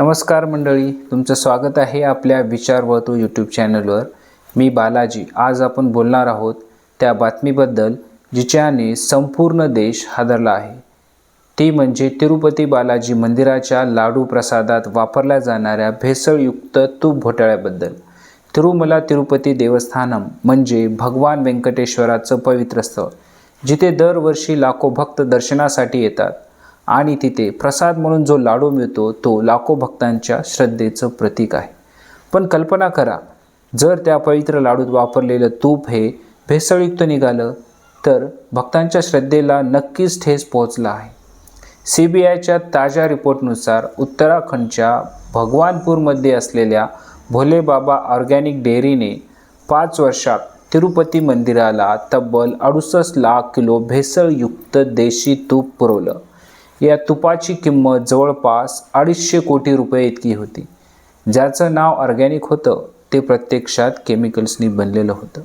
नमस्कार मंडळी तुमचं स्वागत आहे आपल्या विचार वर्तू यूट्यूब चॅनलवर मी बालाजी आज आपण बोलणार आहोत त्या बातमीबद्दल जिच्याने संपूर्ण देश हादरला आहे. ती म्हणजे तिरुपती बालाजी मंदिराच्या लाडू प्रसादात वापरल्या जाणाऱ्या भेसळयुक्त तूप घोटाळ्याबद्दल. तिरुमला तिरुपती देवस्थानम म्हणजे भगवान व्यंकटेश्वराचं पवित्र स्थळ जिथे दरवर्षी लाखो भक्त दर्शनासाठी येतात. आणि तिथे प्रसाद म्हणून जो लाडू मिळतो तो लाखो भक्तांच्या श्रद्धेचं प्रतीक आहे. पण कल्पना करा जर त्या पवित्र लाडूत वापरलेलं तूप हे भेसळयुक्त निघालं तर भक्तांच्या श्रद्धेला नक्कीच ठेस पोहोचला आहे. सी बी आयच्या ताज्या रिपोर्टनुसार उत्तराखंडच्या भगवानपूरमध्ये असलेल्या भोलेबाबा ऑर्गॅनिक डेअरीने पाच वर्षात तिरुपती मंदिराला तब्बल अडुसष्ट लाख किलो भेसळयुक्त देशी तूप पुरवलं. या तुपाची किंमत जवळपास अडीचशे कोटी रुपये इतकी होती. ज्याचं नाव ऑर्गॅनिक होतं ते प्रत्यक्षात केमिकल्सनी बनलेलं होतं.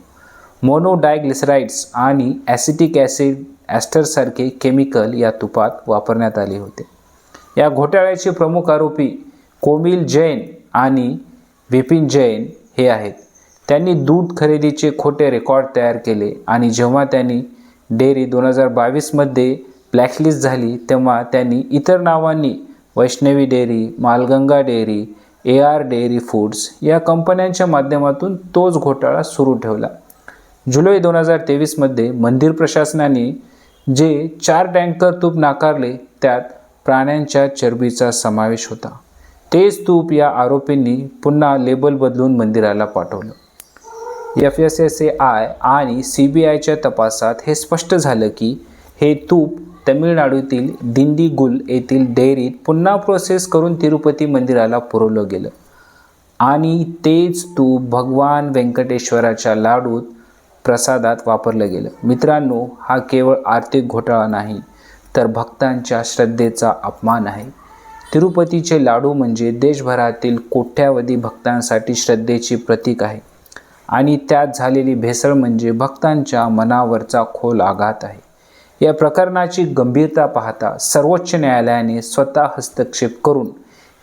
मोनोडायग्लिसराइड्स आणि ॲसिटिक ॲसिड ॲस्टरसारखे केमिकल या तुपात वापरण्यात आले होते. या घोटाळ्याचे प्रमुख आरोपी कोमिल जैन आणि विपिन जैन हे आहेत. त्यांनी दूध खरेदीचे खोटे रेकॉर्ड तयार केले आणि जेव्हा त्यांनी डेअरी दोन हजार बावीसमध्ये ब्लॅकलिस्ट झाली तेव्हा त्यांनी इतर नावांनी Vaishnavi dairy Malganga dairy A R dairy foods या कंपन्यांच्या माध्यमातून तोच घोटाळा सुरू ठेवला. जुलै दोन हजार तेवीसमध्ये मंदिर प्रशासनाने जे चार टँकर तूप नाकारले त्यात प्राण्यांच्या चरबीचा समावेश होता. तेच तूप या आरोपींनी पुन्हा लेबल बदलून मंदिराला पाठवलं. F S S A I आणि सी बी आयच्या तपासात हे स्पष्ट झालं की हे तूप तमिळनाडूतील दिंडीगुल येथील डेअरीत पुन्हा प्रोसेस करून तिरुपती मंदिराला पुरवलं गेलं. आणि तेच तूप भगवान व्यंकटेश्वराच्या लाडूत प्रसादात वापरलं गेलं. मित्रांनो हा केवळ आर्थिक घोटाळा नाही तर भक्तांच्या श्रद्धेचा अपमान आहे. तिरुपतीचे लाडू म्हणजे देशभरातील कोट्यावधी भक्तांसाठी श्रद्धेची प्रतीक आहे. आणि त्यात झालेली भेसळ म्हणजे भक्तांच्या मनावरचा खोल आघात आहे. या प्रकरणाची गंभीरता पाहता सर्वोच्च न्यायालयाने स्वतः हस्तक्षेप करून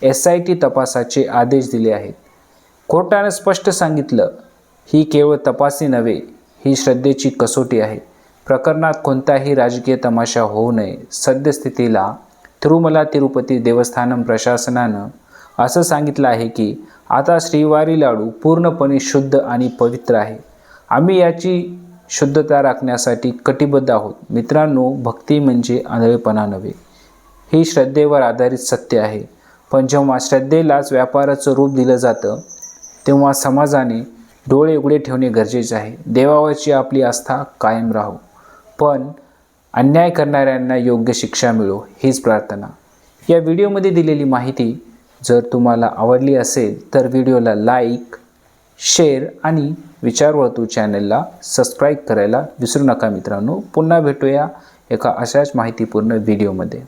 एस आय टी तपासाचे आदेश दिले आहेत. कोर्टानं स्पष्ट सांगितलं ही केवळ तपासी नव्हे ही श्रद्धेची कसोटी आहे. प्रकरणात कोणताही राजकीय तमाशा होऊ नये सद्यस्थितीला तिरुमला तिरुपती देवस्थानम प्रशासनानं असं सांगितलं आहे की आता श्रीवारी लाडू पूर्णपणे शुद्ध आणि पवित्र आहे. आम्ही याची शुद्धता राखण्यासाठी कटिबद्ध आहोत. मित्रांनो भक्ती म्हणजे आंधळेपणा नव्हे. ही श्रद्धेवर आधारित सत्य आहे. पण जेव्हा श्रद्धेलाच व्यापाराचं रूप दिलं जातं तेव्हा समाजाने डोळे उघडे ठेवणे गरजेचे आहे. देवावरची आपली आस्था कायम राहो. पण अन्याय करणाऱ्यांना योग्य शिक्षा मिळो हीच प्रार्थना. या व्हिडिओमध्ये दिलेली माहिती जर तुम्हाला आवडली असेल तर व्हिडिओला लाईक शेअर आणि विचारवर्तू चॅनलला सबस्क्राईब करायला विसरू नका मित्रांनो. पुन्हा भेटूया एका अशाच माहितीपूर्ण व्हिडिओमध्ये